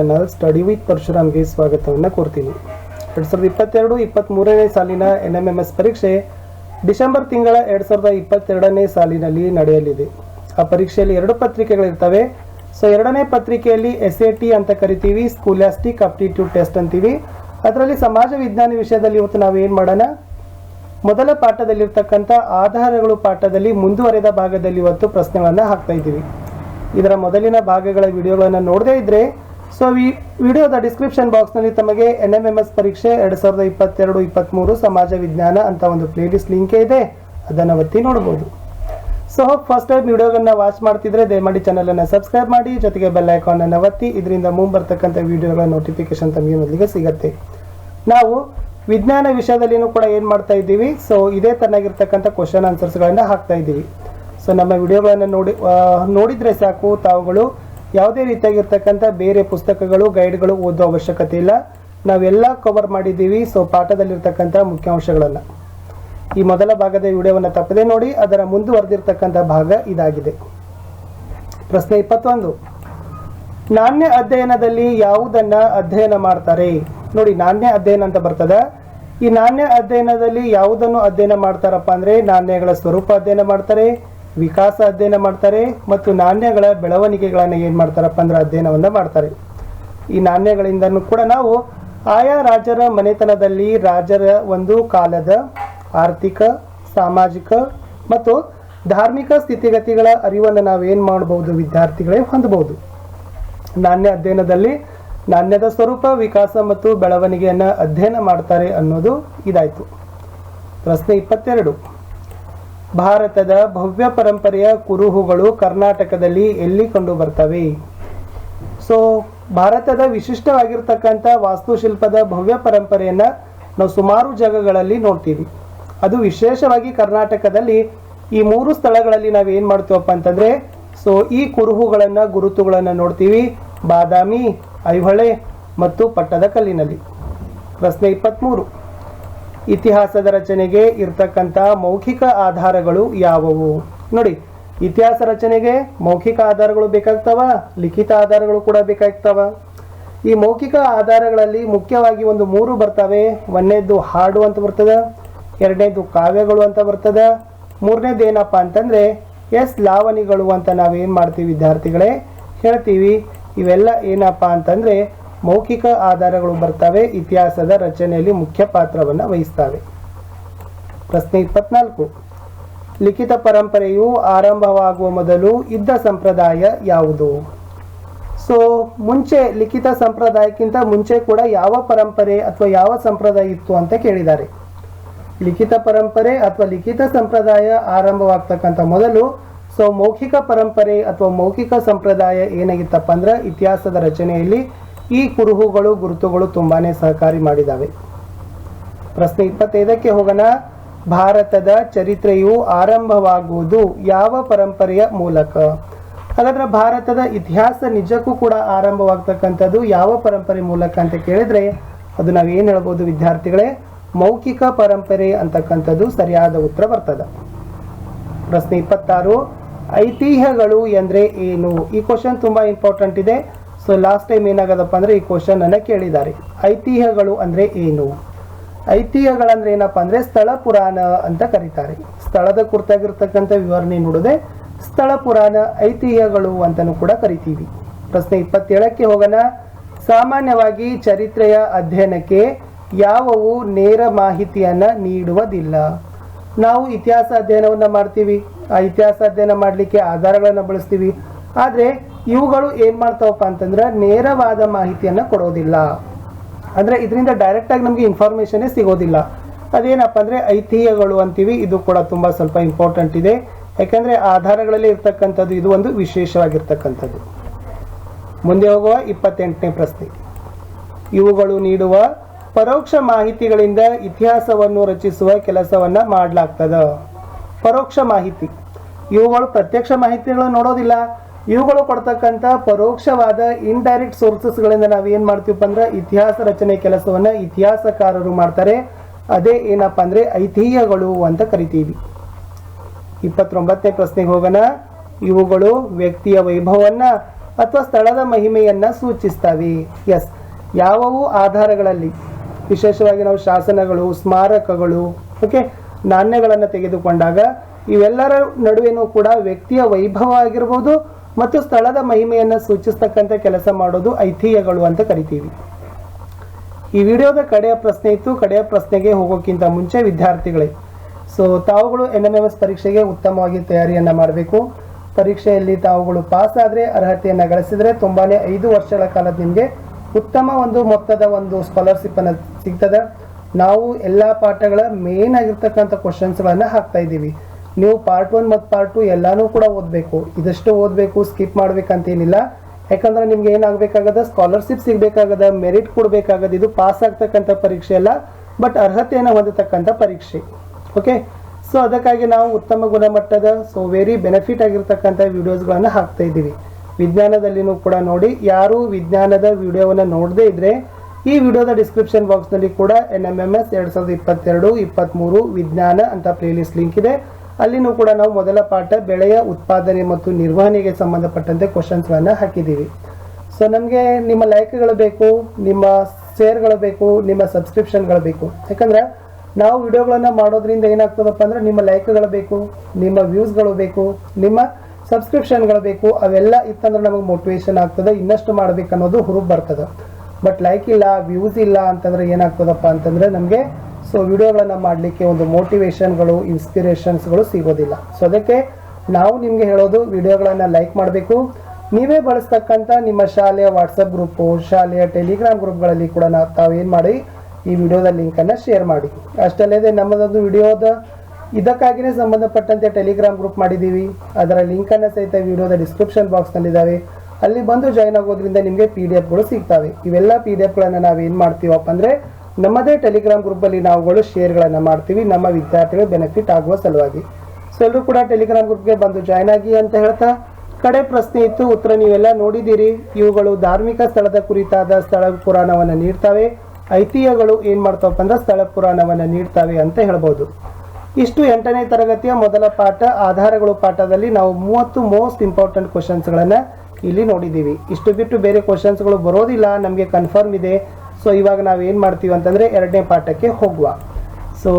Channel study with ಪರಶುರಾಮ್ಗೆ ಸ್ವಾಗತವನ್ನು ಕೋರ್ತೀನಿ. ಎರಡು ಸಾವಿರದ ಇಪ್ಪತ್ತೆರಡು ಇಪ್ಪತ್ತ್ಮೂರನೇ ಸಾಲಿನ ಎನ್ ಎಂ ಎಂ ಎಸ್ ಪರೀಕ್ಷೆ ಡಿಸೆಂಬರ್ ತಿಂಗಳ ಎರಡು ಸಾವಿರದ ಇಪ್ಪತ್ತೆರಡನೇ ಸಾಲಿನಲ್ಲಿ ನಡೆಯಲಿದೆ. ಆ ಪರೀಕ್ಷೆಯಲ್ಲಿ ಎರಡು ಪತ್ರಿಕೆಗಳಿರ್ತವೆ. ಸೊ ಎರಡನೇ ಪತ್ರಿಕೆಯಲ್ಲಿ ಎಸ್ ಎ ಟಿ ಅಂತ ಕರಿತೀವಿ ಸ್ಕೂಲ್ಯಾಸ್ಟಿಕ್ ಅಪ್ಟಿಟ್ಯೂಡ್ ಟೆಸ್ಟ್ ಅಂತೀವಿ. ಅದರಲ್ಲಿ ಸಮಾಜ ವಿಜ್ಞಾನ ವಿಷಯದಲ್ಲಿ ಇವತ್ತು ನಾವು ಏನು ಮಾಡೋಣ? ಮೊದಲ ಪಾಠದಲ್ಲಿರ್ತಕ್ಕಂಥ ಆಧಾರಗಳು ಪಾಠದಲ್ಲಿ ಮುಂದುವರೆದ ಭಾಗದಲ್ಲಿ ಇವತ್ತು ಪ್ರಶ್ನೆಗಳನ್ನು ಹಾಕ್ತಾ ಇದ್ದೀವಿ. ಇದರ ಮೊದಲಿನ ಭಾಗಗಳ ವಿಡಿಯೋಗಳನ್ನು ನೋಡದೇ ಇದ್ರೆ ಸೊ ಈ ವಿಡಿಯೋದ ಡಿಸ್ಕ್ರಿಪ್ಷನ್ ಬಾಕ್ಸ್ನಲ್ಲಿ ತಮಗೆ ಎನ್ ಎಂ ಎಂ ಎಸ್ ಪರೀಕ್ಷೆ ಎರಡು ಸಾವಿರದ ಇಪ್ಪತ್ತೆರಡು ಇಪ್ಪತ್ತ್ಮೂರು ಸಮಾಜ ವಿಜ್ಞಾನ ಅಂತ ಒಂದು ಪ್ಲೇಲಿಸ್ಟ್ ಲಿಂಕ್ ಇದೆ. ಅದನ್ನು ಒತ್ತಿ ನೋಡ್ಬೋದು. ಸೊ ಫಸ್ಟ್ ಟೈಮ್ ವಿಡಿಯೋಗಳನ್ನ ವಾಚ್ ಮಾಡ್ತಿದ್ರೆ ದಯಮಾಡಿ ಚಾನಲನ್ನು ಸಬ್ಸ್ಕ್ರೈಬ್ ಮಾಡಿ, ಜೊತೆಗೆ ಬೆಲ್ ಐಕಾನನ್ನು ಒತ್ತಿ, ಇದರಿಂದ ಮುಂಬರ್ತಕ್ಕಂಥ ವಿಡಿಯೋಗಳ ನೋಟಿಫಿಕೇಶನ್ ತಮಗೆ ಮೊದಲಿಗೆ ಸಿಗುತ್ತೆ. ನಾವು ವಿಜ್ಞಾನ ವಿಷಯದಲ್ಲಿನೂ ಕೂಡ ಏನು ಮಾಡ್ತಾ ಇದ್ದೀವಿ? ಸೊ ಇದೇ ತನ್ನಾಗಿರ್ತಕ್ಕಂಥ ಕ್ವಶನ್ ಆನ್ಸರ್ಸ್ಗಳನ್ನು ಹಾಕ್ತಾ ಇದ್ದೀವಿ. ಸೊ ನಮ್ಮ ವಿಡಿಯೋಗಳನ್ನು ನೋಡಿ ನೋಡಿದರೆ ಸಾಕು ತಾವುಗಳು. ಯಾವುದೇ ರೀತಿಯಾಗಿರ್ತಕ್ಕಂಥ ಬೇರೆ ಪುಸ್ತಕಗಳು, ಗೈಡ್ಗಳು ಓದೋ ಅವಶ್ಯಕತೆ ಇಲ್ಲ. ನಾವೆಲ್ಲ ಕವರ್ ಮಾಡಿದ್ದೀವಿ. ಸೊ ಪಾಠದಲ್ಲಿರ್ತಕ್ಕಂಥ ಮುಖ್ಯಾಂಶಗಳನ್ನು. ಈ ಮೊದಲ ಭಾಗದ ವಿಡಿಯೋವನ್ನು ತಪ್ಪದೆ ನೋಡಿ, ಅದರ ಮುಂದುವರೆದಿರ್ತಕ್ಕಂಥ ಭಾಗ ಇದಾಗಿದೆ. ಪ್ರಶ್ನೆ ಇಪ್ಪತ್ತೊಂದು. ನಾಣ್ಯ ಅಧ್ಯಯನದಲ್ಲಿ ಯಾವುದನ್ನ ಅಧ್ಯಯನ ಮಾಡ್ತಾರೆ? ನೋಡಿ, ನಾಣ್ಯ ಅಧ್ಯಯನ ಅಂತ ಬರ್ತದ. ಈ ನಾಣ್ಯ ಅಧ್ಯಯನದಲ್ಲಿ ಯಾವುದನ್ನು ಅಧ್ಯಯನ ಮಾಡ್ತಾರಪ್ಪ ಅಂದ್ರೆ, ನಾಣ್ಯಗಳ ಸ್ವರೂಪ ಅಧ್ಯಯನ ಮಾಡ್ತಾರೆ. ವಿಕಾಸ ಅಧ್ಯಯನ ಮಾಡ್ತಾರೆ ಮತ್ತು ನಾಣ್ಯಗಳ ಬೆಳವಣಿಗೆಗಳನ್ನು ಏನು ಮಾಡ್ತಾರಪ್ಪ ಅಂದ್ರೆ ಅಧ್ಯಯನವನ್ನು ಮಾಡ್ತಾರೆ. ಈ ನಾಣ್ಯಗಳಿಂದನೂ ಕೂಡ ನಾವು ಆಯಾ ರಾಜರ ಮನೆತನದಲ್ಲಿ ರಾಜರ ಒಂದು ಕಾಲದ ಆರ್ಥಿಕ, ಸಾಮಾಜಿಕ ಮತ್ತು ಧಾರ್ಮಿಕ ಸ್ಥಿತಿಗತಿಗಳ ಅರಿವನ್ನು ಏನು ಮಾಡಬಹುದು ವಿದ್ಯಾರ್ಥಿಗಳೇ ಹೊಂದಬಹುದು ನಾಣ್ಯ ಅಧ್ಯಯನದಲ್ಲಿ ನಾಣ್ಯದ ಸ್ವರೂಪ, ವಿಕಾಸ ಮತ್ತು ಬೆಳವಣಿಗೆಯನ್ನು ಅಧ್ಯಯನ ಮಾಡ್ತಾರೆ ಅನ್ನೋದು ಇದಾಯಿತು. ಪ್ರಶ್ನೆ ಇಪ್ಪತ್ತೆರಡು. ಭಾರತದ ಭವ್ಯ ಪರಂಪರೆಯ ಕುರುಹುಗಳು ಕರ್ನಾಟಕದಲ್ಲಿ ಎಲ್ಲಿ ಕಂಡು ಬರ್ತವೆ? ಸೊ ಭಾರತದ ವಿಶಿಷ್ಟವಾಗಿರ್ತಕ್ಕಂಥ ವಾಸ್ತುಶಿಲ್ಪದ ಭವ್ಯ ಪರಂಪರೆಯನ್ನು ನಾವು ಸುಮಾರು ಜಾಗಗಳಲ್ಲಿ ನೋಡ್ತೀವಿ. ಅದು ವಿಶೇಷವಾಗಿ ಕರ್ನಾಟಕದಲ್ಲಿ ಈ ಮೂರು ಸ್ಥಳಗಳಲ್ಲಿ ನಾವು ಏನು ಮಾಡ್ತೀವಪ್ಪ ಅಂತಂದ್ರೆ ಸೊ ಈ ಕುರುಹುಗಳನ್ನು, ಗುರುತುಗಳನ್ನು ನೋಡ್ತೀವಿ. ಬಾದಾಮಿ, ಐಹೊಳೆ ಮತ್ತು ಪಟ್ಟದ ಕಲ್ಲಿನಲ್ಲಿ ಪ್ರಶ್ನೆ ಇಪ್ಪತ್ತ್ಮೂರು ಇತಿಹಾಸದ ರಚನೆಗೆ ಇರ್ತಕ್ಕಂಥ ಮೌಖಿಕ ಆಧಾರಗಳು ಯಾವುವು? ನೋಡಿ, ಇತಿಹಾಸ ರಚನೆಗೆ ಮೌಖಿಕ ಆಧಾರಗಳು ಬೇಕಾಗ್ತವ, ಲಿಖಿತ ಆಧಾರಗಳು ಕೂಡ ಬೇಕಾಗ್ತವ. ಈ ಮೌಖಿಕ ಆಧಾರಗಳಲ್ಲಿ ಮುಖ್ಯವಾಗಿ ಒಂದು ಮೂರು ಬರ್ತವೆ. ಒಂದನೇದು ಹಾಡು ಅಂತ ಬರ್ತದೆ ಎರಡನೇದು ಕಾವ್ಯಗಳು ಅಂತ ಬರ್ತದೆ ಮೂರನೇದು ಏನಪ್ಪ ಅಂತಂದ್ರೆ ಎಸ್ ಲಾವಣಿಗಳು ಅಂತ ನಾವೇನು ಮಾಡ್ತೀವಿ ವಿದ್ಯಾರ್ಥಿಗಳೇ? ಹೇಳ್ತೀವಿ, ಇವೆಲ್ಲ ಏನಪ್ಪ ಅಂತಂದ್ರೆ ಮೌಖಿಕ ಆಧಾರಗಳು ಬರ್ತವೆ, ಇತಿಹಾಸದ ರಚನೆಯಲ್ಲಿ ಮುಖ್ಯ ಪಾತ್ರವನ್ನು ವಹಿಸ್ತವೆ. ಪ್ರಶ್ನೆ ಇಪ್ಪತ್ನಾಲ್ಕು. ಲಿಖಿತ ಪರಂಪರೆಯು ಆರಂಭವಾಗುವ ಮೊದಲು ಇದ್ದ ಸಂಪ್ರದಾಯ ಯಾವುದು? ಸೊ, ಮುಂಚೆ ಲಿಖಿತ ಸಂಪ್ರದಾಯಕ್ಕಿಂತ ಮುಂಚೆ ಕೂಡ ಯಾವ ಪರಂಪರೆ ಅಥವಾ ಯಾವ ಸಂಪ್ರದಾಯ ಇತ್ತು ಅಂತ ಕೇಳಿದ್ದಾರೆ. ಲಿಖಿತ ಪರಂಪರೆ ಅಥವಾ ಲಿಖಿತ ಸಂಪ್ರದಾಯ ಆರಂಭವಾಗ್ತಕ್ಕಂಥ ಮೊದಲು, ಸೊ, ಮೌಖಿಕ ಪರಂಪರೆ ಅಥವಾ ಮೌಖಿಕ ಸಂಪ್ರದಾಯ ಏನಾಗಿತ್ತಪ್ಪ ಅಂದ್ರೆ ಇತಿಹಾಸದ ರಚನೆಯಲ್ಲಿ ಈ ಕುರುಹುಗಳು, ಗುರುತುಗಳು ತುಂಬಾನೇ ಸಹಕಾರಿ ಮಾಡಿದಾವೆ. ಪ್ರಶ್ನೆ ಇಪ್ಪತ್ತೈದಕ್ಕೆ ಹೋಗೋಣ. ಭಾರತದ ಚರಿತ್ರೆಯು ಆರಂಭವಾಗುವುದು ಯಾವ ಪರಂಪರೆಯ ಮೂಲಕ? ಹಾಗಾದ್ರೆ ಭಾರತದ ಇತಿಹಾಸ ನಿಜಕ್ಕೂ ಕೂಡ ಆರಂಭವಾಗ್ತಕ್ಕಂಥದ್ದು ಯಾವ ಪರಂಪರೆ ಮೂಲಕ ಅಂತ ಕೇಳಿದ್ರೆ, ಅದು ನಾವು ಏನು ಹೇಳ್ಬೋದು ವಿದ್ಯಾರ್ಥಿಗಳೇ? ಮೌಖಿಕ ಪರಂಪರೆ ಅಂತಕ್ಕಂಥದ್ದು ಸರಿಯಾದ ಉತ್ತರ ಬರ್ತದೆ. ಪ್ರಶ್ನೆ ಇಪ್ಪತ್ತಾರು. ಐತಿಹ್ಯಗಳು ಎಂದರೆ ಏನು? ಈ ಕ್ವಶನ್ ತುಂಬಾ ಇಂಪಾರ್ಟೆಂಟ್ ಇದೆ. ಸೊ ಲಾಸ್ಟ್ ಟೈಮ್ ಏನಾಗದಪ್ಪ ಅಂದ್ರೆ ಈ ಕ್ವಶನ್ ಅನ್ನ ಕೇಳಿದ್ದಾರೆ. ಐತಿಹ್ಯಗಳು ಅಂದ್ರೆ ಏನು? ಐತಿಹ್ಯಗಳಂದ್ರೆ ಏನಪ್ಪ ಅಂದ್ರೆ ಸ್ಥಳ ಪುರಾಣ ಅಂತ ಕರೀತಾರೆ. ಸ್ಥಳದ ಕುರಿತಾಗಿರ್ತಕ್ಕಂಥ ವಿವರಣೆ ನೋಡದೆ, ಸ್ಥಳ ಪುರಾಣ, ಐತಿಹ್ಯಗಳು ಅಂತಲೂ ಕೂಡ ಕರಿತೀವಿ. ಪ್ರಶ್ನೆ ಇಪ್ಪತ್ತೇಳಕ್ಕೆ ಹೋಗೋಣ. ಸಾಮಾನ್ಯವಾಗಿ ಚರಿತ್ರೆಯ ಅಧ್ಯಯನಕ್ಕೆ ಯಾವುವು ನೇರ ಮಾಹಿತಿಯನ್ನ ನೀಡುವುದಿಲ್ಲ. ನಾವು ಇತಿಹಾಸ ಅಧ್ಯಯನವನ್ನ ಮಾಡ್ತೀವಿ. ಆ ಇತಿಹಾಸ ಅಧ್ಯಯನ ಮಾಡಲಿಕ್ಕೆ ಆಧಾರಗಳನ್ನು ಬಳಸ್ತೀವಿ. ಆದರೆ ಇವುಗಳು ಏನು ಮಾಡ್ತಾವಪ್ಪ ಅಂತಂದ್ರೆ ನೇರವಾದ ಮಾಹಿತಿಯನ್ನು ಕೊಡೋದಿಲ್ಲ. ಅಂದರೆ ಇದರಿಂದ ಡೈರೆಕ್ಟಾಗಿ ನಮಗೆ ಇನ್ಫಾರ್ಮೇಷನ್ನೇ ಸಿಗೋದಿಲ್ಲ. ಅದೇನಪ್ಪ ಅಂದರೆ ಐತಿಹ್ಯಗಳು ಅಂತೀವಿ, ಇದು ಕೂಡ ತುಂಬ ಸ್ವಲ್ಪ ಇಂಪಾರ್ಟೆಂಟ್ ಇದೆ. ಯಾಕಂದ್ರೆ ಆಧಾರಗಳಲ್ಲಿ ಇರ್ತಕ್ಕಂಥದ್ದು ಇದು ಒಂದು ವಿಶೇಷವಾಗಿರ್ತಕ್ಕಂಥದ್ದು. ಮುಂದೆ ಹೋಗುವ ಇಪ್ಪತ್ತೆಂಟನೇ ಪ್ರಶ್ನೆ. ಇವುಗಳು ನೀಡುವ ಪರೋಕ್ಷ ಮಾಹಿತಿಗಳಿಂದ ಇತಿಹಾಸವನ್ನು ರಚಿಸುವ ಕೆಲಸವನ್ನ ಮಾಡಲಾಗ್ತದ. ಪರೋಕ್ಷ ಮಾಹಿತಿ. ಇವುಗಳು ಪ್ರತ್ಯಕ್ಷ ಮಾಹಿತಿಗಳನ್ನು ನೋಡೋದಿಲ್ಲ. ಇವುಗಳು ಕೊಡ್ತಕ್ಕಂಥ ಪರೋಕ್ಷವಾದ ಇಂಡೈರೆಕ್ಟ್ ಸೋರ್ಸಸ್ಗಳಿಂದ ನಾವು ಏನು ಮಾಡ್ತೀವಪ್ಪ ಅಂದ್ರೆ ಇತಿಹಾಸ ರಚನೆ ಕೆಲಸವನ್ನ ಇತಿಹಾಸಕಾರರು ಮಾಡ್ತಾರೆ. ಅದೇ ಏನಪ್ಪ ಅಂದ್ರೆ ಐತಿಹ್ಯಗಳು ಅಂತ ಕರಿತೀವಿ. ಇಪ್ಪತ್ತೊಂಬತ್ತನೇ ಪ್ರಶ್ನೆಗೆ ಹೋಗೋಣ. ಇವುಗಳು ವ್ಯಕ್ತಿಯ ವೈಭವವನ್ನ ಅಥವಾ ಸ್ಥಳದ ಮಹಿಮೆಯನ್ನ ಸೂಚಿಸ್ತವೆ. ಎಸ್ ಯಾವುವು ಆಧಾರಗಳಲ್ಲಿ? ವಿಶೇಷವಾಗಿ ನಾವು ಶಾಸನಗಳು, ಸ್ಮಾರಕಗಳು ಓಕೆ ನಾಣ್ಯಗಳನ್ನು ತೆಗೆದುಕೊಂಡಾಗ ಇವೆಲ್ಲರ ನಡುವೆನೂ ಕೂಡ ವ್ಯಕ್ತಿಯ ವೈಭವ ಆಗಿರ್ಬೋದು ಮತ್ತು ಸ್ಥಳದ ಮಹಿಮೆಯನ್ನು ಸೂಚಿಸ್ತಕ್ಕಂಥ ಕೆಲಸ ಮಾಡೋದು ಐತಿಹ್ಯಗಳು ಅಂತ ಕರಿತೀವಿ. ಈ ವಿಡಿಯೋದ ಕಡೆಯ ಪ್ರಶ್ನೆ ಇತ್ತು. ಕಡೆಯ ಪ್ರಶ್ನೆಗೆ ಹೋಗೋಕ್ಕಿಂತ ಮುಂಚೆ ವಿದ್ಯಾರ್ಥಿಗಳೇ, ಸೊ ತಾವುಗಳು ಎನ್ ಎಂ ಎಂ ಎಸ್ ಪರೀಕ್ಷೆಗೆ ಉತ್ತಮವಾಗಿ ತಯಾರಿಯನ್ನು ಮಾಡಬೇಕು. ಪರೀಕ್ಷೆಯಲ್ಲಿ ತಾವುಗಳು ಪಾಸ್ ಆದರೆ, ಅರ್ಹತೆಯನ್ನು ಗಳಿಸಿದರೆ ತುಂಬಾನೇ ಐದು ವರ್ಷಗಳ ಕಾಲ ನಿಮಗೆ ಉತ್ತಮ ಒಂದು ಮೊತ್ತದ ಒಂದು ಸ್ಕಾಲರ್ಶಿಪ್ ಅನ್ನು ಸಿಗ್ತದೆ. ನಾವು ಎಲ್ಲ ಪಾಠಗಳ ಮೇನ್ ಆಗಿರ್ತಕ್ಕಂಥ ಕ್ವಶನ್ಸ್ಗಳನ್ನು ಹಾಕ್ತಾ ಇದ್ದೀವಿ. ನೀವು ಪಾರ್ಟ್ ಒನ್ ಮತ್ತು ಪಾರ್ಟ್ ಟು ಎಲ್ಲಾನು ಕೂಡ ಓದಬೇಕು. ಇದಷ್ಟು ಓದಬೇಕು ಸ್ಕಿಪ್ ಮಾಡ್ಬೇಕಂತೇನಿಲ್ಲ. ಯಾಕಂದ್ರೆ ನಿಮ್ಗೆ ಏನಾಗಬೇಕಾಗದ? ಸ್ಕಾಲರ್ಶಿಪ್ ಸಿಗಬೇಕಾಗದ ಮೆರಿಟ್ ಕೊಡಬೇಕಾಗದ, ಇದು ಪಾಸ್ ಆಗ್ತಕ್ಕಂಥ ಪರೀಕ್ಷೆ ಅಲ್ಲ ಬಟ್ ಅರ್ಹತೆಯನ್ನು ಹೊಂದತಕ್ಕಂಥ ಪರೀಕ್ಷೆ. ಓಕೆ ಸೊ ಅದಕ್ಕಾಗಿ ನಾವು ಉತ್ತಮ ಗುಣಮಟ್ಟದ ಸೊ ವೆರಿ ಬೆನಿಫಿಟ್ ಆಗಿರ್ತಕ್ಕಂಥ ವಿಡಿಯೋಸ್ಗಳನ್ನು ಹಾಕ್ತಾ ಇದ್ದೀವಿ. ವಿಜ್ಞಾನದಲ್ಲಿನೂ ಕೂಡ ನೋಡಿ, ಯಾರು ವಿಜ್ಞಾನದ ವಿಡಿಯೋವನ್ನು ನೋಡದೇ ಇದ್ರೆ, ಈ ವಿಡಿಯೋದ ಡಿಸ್ಕ್ರಿಪ್ಷನ್ ಬಾಕ್ಸ್ನಲ್ಲಿ ಕೂಡ ಎನ್ ಎಂ ಎಂ ಎಸ್ ಎರಡು ಸಾವಿರದ ಇಪ್ಪತ್ತೆರಡು ಇಪ್ಪತ್ತ್ಮೂರು ವಿಜ್ಞಾನ ಅಂತ ಪ್ಲೇಲಿಸ್ಟ್ ಲಿಂಕ್ ಇದೆ. ಅಲ್ಲಿನೂ ಕೂಡ ನಾವು ಮೊದಲ ಪಾಠ ಬೆಳೆಯ ಉತ್ಪಾದನೆ ಮತ್ತು ನಿರ್ವಹಣೆಗೆ ಸಂಬಂಧಪಟ್ಟಂತೆ ಕ್ವಶನ್ಸ್ಗಳನ್ನು ಹಾಕಿದ್ದೀವಿ. ಸೊ ನಮಗೆ ನಿಮ್ಮ ಲೈಕ್ಗಳು ಬೇಕು, ನಿಮ್ಮ ಶೇರ್ಗಳು ಬೇಕು, ನಿಮ್ಮ ಸಬ್ಸ್ಕ್ರಿಪ್ಷನ್ಗಳು ಬೇಕು. ಯಾಕಂದ್ರೆ ನಾವು ವಿಡಿಯೋಗಳನ್ನು ಮಾಡೋದ್ರಿಂದ ಏನಾಗ್ತದಪ್ಪ ಅಂದ್ರೆ ನಿಮ್ಮ ಲೈಕ್ಗಳು ಬೇಕು, ನಿಮ್ಮ ವ್ಯೂಸ್ಗಳು ಬೇಕು, ನಿಮ್ಮ ಸಬ್ಸ್ಕ್ರಿಪ್ಷನ್ಗಳು ಬೇಕು, ಅವೆಲ್ಲ ಇತ್ತಂದ್ರೆ ನಮಗೆ ಮೋಟಿವೇಶನ್ ಆಗ್ತದೆ, ಇನ್ನಷ್ಟು ಮಾಡ್ಬೇಕು ಅನ್ನೋದು ಬರ್ತದೆ. ಬಟ್ ಲೈಕ್ ಇಲ್ಲ ವ್ಯೂಸ್ ಇಲ್ಲ ಅಂತಂದ್ರೆ ಏನಾಗ್ತದಪ್ಪ ಅಂತಂದ್ರೆ ನಮಗೆ ಸೊ ವಿಡಿಯೋಗಳನ್ನು ಮಾಡಲಿಕ್ಕೆ ಒಂದು ಮೋಟಿವೇಶನ್ಗಳು ಇನ್ಸ್ಪಿರೇಷನ್ಸ್ಗಳು ಸಿಗೋದಿಲ್ಲ. ಸೊ ಅದಕ್ಕೆ ನಾವು ನಿಮಗೆ ಹೇಳೋದು, ವಿಡಿಯೋಗಳನ್ನು ಲೈಕ್ ಮಾಡಬೇಕು. ನೀವೇ ಬಳಸ್ತಕ್ಕಂಥ ನಿಮ್ಮ ಶಾಲೆಯ ವಾಟ್ಸಪ್ ಗ್ರೂಪು ಶಾಲೆಯ ಟೆಲಿಗ್ರಾಮ್ ಗ್ರೂಪ್ಗಳಲ್ಲಿ ಕೂಡ ನಾವು ತಾವೇನು ಮಾಡಿ, ಈ ವಿಡಿಯೋದ ಲಿಂಕನ್ನು ಶೇರ್ ಮಾಡಿ. ಅಷ್ಟಲ್ಲದೆ ನಮ್ಮದೊಂದು ವಿಡಿಯೋದ ಇದಕ್ಕಾಗಿಯೇ ಸಂಬಂಧಪಟ್ಟಂತೆ ಟೆಲಿಗ್ರಾಮ್ ಗ್ರೂಪ್ ಮಾಡಿದ್ದೀವಿ. ಅದರ ಲಿಂಕನ್ನು ಸಹಿತ ವಿಡಿಯೋದ ಡಿಸ್ಕ್ರಿಪ್ಷನ್ ಬಾಕ್ಸ್ನಲ್ಲಿದ್ದಾವೆ ಅಲ್ಲಿ ಬಂದು ಜಾಯ್ನ್ ಆಗೋದ್ರಿಂದ ನಿಮಗೆ ಪಿ ಡಿ ಎಫ್ಗಳು ಸಿಗ್ತವೆ. ಇವೆಲ್ಲ ಪಿ ಡಿ ಎಫ್ಗಳನ್ನು ನಾವೇನು ಮಾಡ್ತೀವಪ್ಪ ಅಂದರೆ ನಮ್ಮದೇ ಟೆಲಿಗ್ರಾಮ್ ಗ್ರೂಪಲ್ಲಿ ನಾವುಗಳು ಶೇರ್ಗಳನ್ನು ಮಾಡ್ತೀವಿ. ನಮ್ಮ ವಿದ್ಯಾರ್ಥಿಗಳು ಬೆನಿಫಿಟ್ ಆಗುವ ಸಲುವಾಗಿ. ಸೊ ಎಲ್ಲರೂ ಕೂಡ ಟೆಲಿಗ್ರಾಮ್ ಗ್ರೂಪ್ಗೆ ಬಂದು ಜಾಯ್ನ್ ಆಗಿ ಅಂತ ಹೇಳ್ತಾ, ಕಡೆ ಪ್ರಶ್ನೆ ಇತ್ತು, ಉತ್ತರ ನೀವೆಲ್ಲ ನೋಡಿದ್ದೀರಿ. ಇವುಗಳು ಧಾರ್ಮಿಕ ಸ್ಥಳದ ಕುರಿತಾದ ಸ್ಥಳ ಪುರಾಣವನ್ನು ನೀಡ್ತವೆ. ಐತಿಹ್ಯಗಳು ಏನು ಮಾಡ್ತಾವಪ್ಪ ಅಂದ್ರೆ ಸ್ಥಳ ಪುರಾಣವನ್ನು ನೀಡ್ತವೆ ಅಂತ ಹೇಳ್ಬೋದು. ಇಷ್ಟು ಎಂಟನೇ ತರಗತಿಯ ಮೊದಲ ಪಾಠ, ಆಧಾರಗಳು ಪಾಠದಲ್ಲಿ ನಾವು ಮೂವತ್ತು ಮೋಸ್ಟ್ ಇಂಪಾರ್ಟೆಂಟ್ ಕ್ವಶನ್ಸ್ಗಳನ್ನು ಇಲ್ಲಿ ನೋಡಿದ್ದೀವಿ. ಇಷ್ಟು ಬಿಟ್ಟು ಬೇರೆ ಕ್ವಶನ್ಸ್ಗಳು ಬರೋದಿಲ್ಲ. ನಮಗೆ ಕನ್ಫರ್ಮ್ ಇದೆ. ಸೊ ಇವಾಗ ನಾವು ಏನು ಮಾಡ್ತೀವಿ ಅಂತಂದರೆ ಎರಡನೇ ಪಾಠಕ್ಕೆ ಹೋಗುವ. ಸೊ